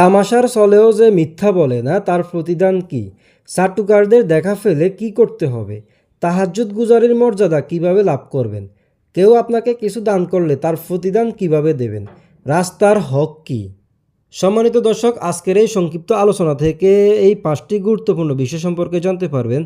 তামাশার চলেও যে মিথ্যা বলে না, তার প্রতিদান কি? চাটুকারদের দেখা ফেলে কি করতে হবে? তাহাজ্জুদ গুজারির মর্যাদা কীভাবে লাভ করবেন? কেউ আপনাকে কিছু দান করলে তার প্রতিদান কীভাবে দেবেন? রাস্তার হক কি? সম্মানিত দর্শক, আজকের এই সংক্ষিপ্ত আলোচনা থেকে এই পাঁচটি গুরুত্বপূর্ণ বিষয় সম্পর্কে জানতে পারবেন।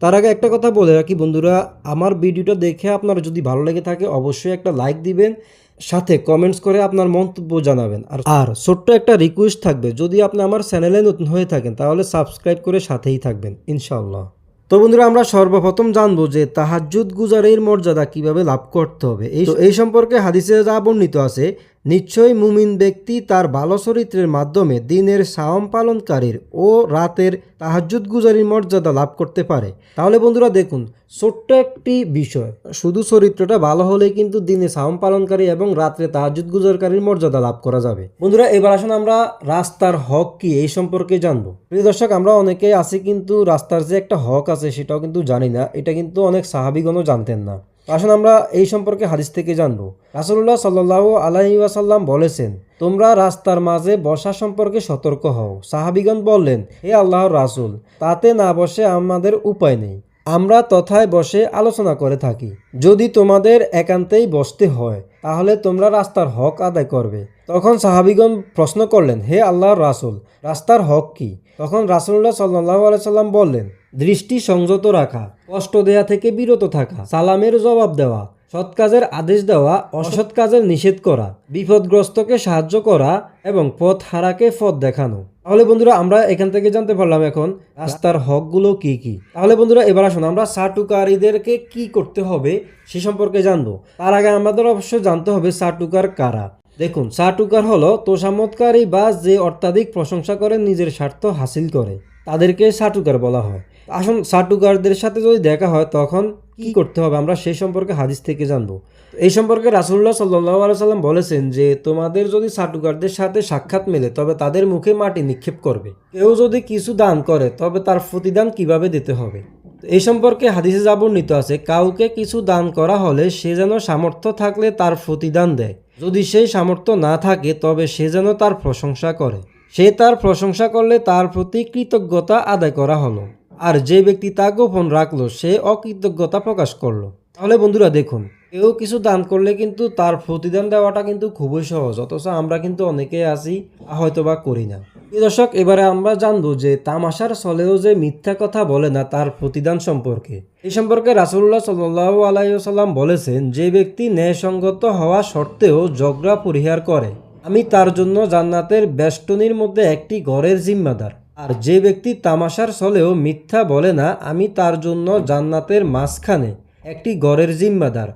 তার আগে একটা কথা বলে রাখি বন্ধুরা, আমার ভিডিওটা দেখে আপনার যদি ভালো লেগে থাকে, অবশ্যই একটা লাইক দিবেন। সাথে কমেন্টস করে আপনার মন্তব্য জানাবেন। আর আর ছোট্ট একটা রিকোয়েস্ট থাকবে, যদি আপনি আমার চ্যানেলে নতুন হয়ে থাকেন, তাহলে সাবস্ক্রাইব করে সাথেই থাকবেন ইনশাল্লাহ তো বন্ধুরা, আমরা সর্বপ্রথম জানব যে তাহাজুদ গুজারের মর্যাদা কীভাবে লাভ করতে হবে। এই এই সম্পর্কে হাদিসে যা বর্ণিত আছে নিশ্চয়ই মুমিন ব্যক্তি তার ভালো চরিত্রের মাধ্যমে দিনের সাওম পালনকারীর ও রাতের তাহাজ্জুদ গুজারির মর্যাদা লাভ করতে পারে। তাহলে বন্ধুরা দেখুন, ছোট্ট একটি বিষয়। শুধু চরিত্রটা ভালো হলেই কিন্তু দিনে সাওম পালনকারী এবং রাত্রে তাহাজুদ গুজারকারীর মর্যাদা লাভ করা যাবে। বন্ধুরা, এবার আসুন আমরা রাস্তার হক কি এই সম্পর্কে জানব। প্রিয় দর্শক, আমরা অনেকেই আছি কিন্তু রাস্তার যে একটা হক আছে সেটাও কিন্তু জানি না। এটা কিন্তু অনেক সাহাবিগণও জানতেন না। আসুন আমরা এই সম্পর্কে হাদিস থেকে জানব। রাসুল্লাহ সাল্লাহ আলাহি ওয়াসাল্লাম বলেছেন, তোমরা রাস্তার মাঝে বসা সম্পর্কে সতর্ক হও। সাহাবিগণ বললেন, হে আল্লাহর রাসুল, তাতে না বসে আমাদের উপায় নেই। আমরা তথায় বসে আলোচনা করে থাকি। যদি তোমাদের একান্তেই বসতে হয়, তাহলে তোমরা রাস্তার হক আদায় করবে। তখন সাহাবিগণ প্রশ্ন করলেন, হে আল্লাহর রাসুল, রাস্তার হক কি? তখন রাসুল্লাহ সাল্লাহ আলাইসাল্লাম বললেন, দৃষ্টি সংযত রাখা, কষ্ট দেয়া থেকে বিরত থাকা, সালামের জবাব দেওয়া সৎ কাজের আদেশ দেওয়া, অসৎ কাজের নিষেধ করা, বিপদগ্রস্তকে সাহায্য করা এবং পথ হারাকে পথ দেখানো। তাহলে বন্ধুরা, আমরা এখান থেকে জানতে পারলাম এখন রাস্তার হকগুলো কি কি। তাহলে বন্ধুরা, এবার আসুন আমরা সাটুকারীদেরকে কি করতে হবে সে সম্পর্কে জানব। তার আগে আমাদের অবশ্যই জানতে হবে সাটুকার কারা। দেখুন, সাটুকার হলো তোষামতকারী বা যে অত্যাধিক প্রশংসা করে, নিজের স্বার্থ হাসিল করে। তাদেরকে সাটুকার বলা হয়। আসুন সাটুকারদের সাথে যদি দেখা হয় তখন কি করতে হবে? আমরা সেই সম্পর্কে হাদিস থেকে জানব। এই সম্পর্কে রাসুল্লাহ সাল্লাহ সাল্লাম বলেছেন যে তোমাদের যদি সাটুকারদের সাথে সাক্ষাৎ মেলে তবে তাদের মুখে মাটি নিক্ষেপ করবে। কেউ যদি কিছু দান করে তবে তার প্রতিদান কীভাবে দিতে হবে? এই সম্পর্কে হাদিসে যা বর্ণিত আছে কাউকে কিছু দান করা হলে সে যেন সামর্থ্য থাকলে তার প্রতিদান দেয়। যদি সেই সামর্থ্য না থাকে তবে সে যেন তার প্রশংসা করে। সে তার প্রশংসা করলে তার প্রতি কৃতজ্ঞতা আদায় করা হলো। আর যে ব্যক্তি তা গোপন রাখল, সে অকৃতজ্ঞতা প্রকাশ করল। তাহলে বন্ধুরা দেখুন, কেউ কিছু দান করলে কিন্তু তার প্রতিদান দেওয়াটা কিন্তু খুবই সহজ, অথচ আমরা কিন্তু অনেকে আছি হয়তো বা করি না। দর্শক, এবারে আমরা জানব যে তামাশার চলেও যে মিথ্যা কথা বলে না তার প্রতিদান সম্পর্কে। এই সম্পর্কে রাসুল্লাহ সাল্লাহ আলাইসাল্লাম বলেছেন, যে ব্যক্তি ন্যায়সঙ্গত হওয়া সত্ত্বেও ঝগড়া পরিহার করে। আমি তার জন্য জান্নাতের বেষ্টনীর মধ্যে একটি ঘরের জিম্মাদার। আর যে ব্যক্তি তামাশার চলেও মিথ্যা বলে না, আমি তার জন্য জান্নাতের মাঝখানে একটি গড়ের জিম্মাদার।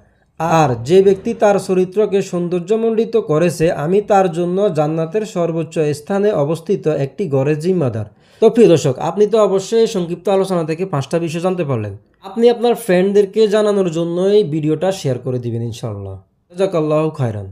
আর যে ব্যক্তি তার চরিত্রকে সৌন্দর্যমণ্ডিত করেছে, আমি তার জন্য জান্নাতের সর্বোচ্চ স্থানে অবস্থিত একটি গড়ের জিম্মাদার। তো প্রিয় দর্শক, আপনি তো অবশ্যই সংক্ষিপ্ত আলোচনা থেকে পাঁচটা বিষয় জানতে পারলেন। আপনি আপনার ফ্রেন্ডদেরকে জানানোর জন্য এই ভিডিওটা শেয়ার করে দিবেন, ইনশাআল্লাহ। জাজাকাল্লাহ খায়রান।